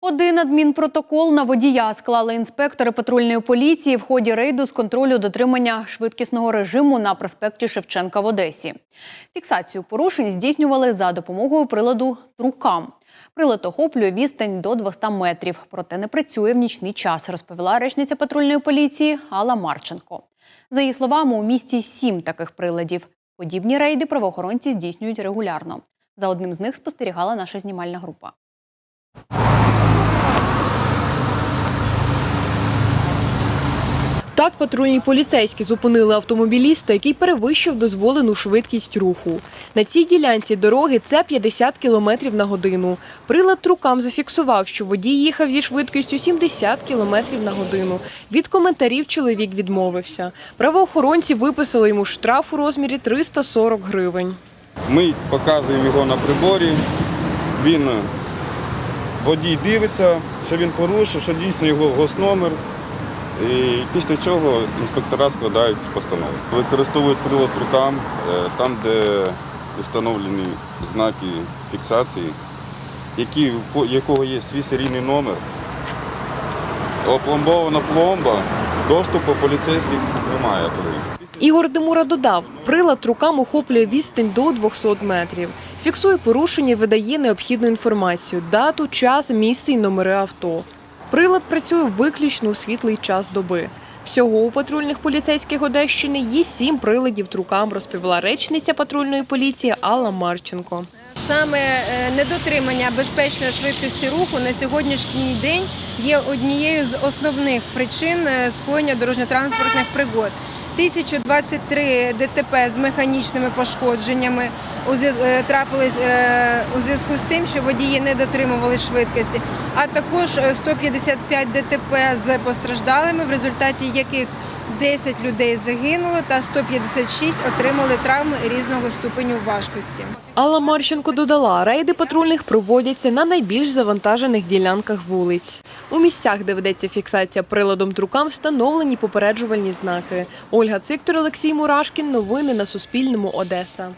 Один адмінпротокол на водія склали інспектори патрульної поліції в ході рейду з контролю дотримання швидкісного режиму на проспекті Шевченка в Одесі. Фіксацію порушень здійснювали за допомогою приладу «Трукам». Прилад охоплює відстань до 200 метрів, проте не працює в нічний час, розповіла речниця патрульної поліції Алла Марченко. За її словами, у місті сім таких приладів. Подібні рейди правоохоронці здійснюють регулярно. За одним з них спостерігала наша знімальна група. Так патрульні поліцейські зупинили автомобіліста, який перевищив дозволену швидкість руху. На цій ділянці дороги це 50 км на годину. Прилад рукам зафіксував, що водій їхав зі швидкістю 70 км на годину. Від коментарів чоловік відмовився. Правоохоронці виписали йому штраф у розмірі 340 гривень. Ми показуємо його на приборі. Він водій дивиться, що він порушив, що дійсно його госномер. І після чого інспектора складають постанови. Використовують прилад рукам е, там, де встановлені знаки фіксації, які, якого є свій серійний номер. Опломбована пломба, доступу поліцейських немає. Ігор Демура додав, прилад рукам охоплює відстань до 200 метрів. Фіксує порушення видає необхідну інформацію – дату, час, місце і номери авто. Прилад працює виключно у світлий час доби. Всього у патрульних поліцейських Одещини є сім приладів рукам, розповіла речниця патрульної поліції Алла Марченко. Саме е, недотримання безпечної швидкості руху на сьогоднішній день є однією з основних причин е, скоєння дорожньо-транспортних пригод. 1023 ДТП з механічними пошкодженнями е, трапились е, у зв'язку з тим, що водії не дотримували швидкості, а також е, 155 ДТП з постраждалими, в результаті яких 10 людей загинуло та 156 отримали травми різного ступеню важкості. Алла Марченко додала, рейди патрульних проводяться на найбільш завантажених ділянках вулиць. У місцях, де ведеться фіксація приладом трукам, встановлені попереджувальні знаки. Ольга Циктор, Олексій Мурашкін. Новини на Суспільному. Одеса.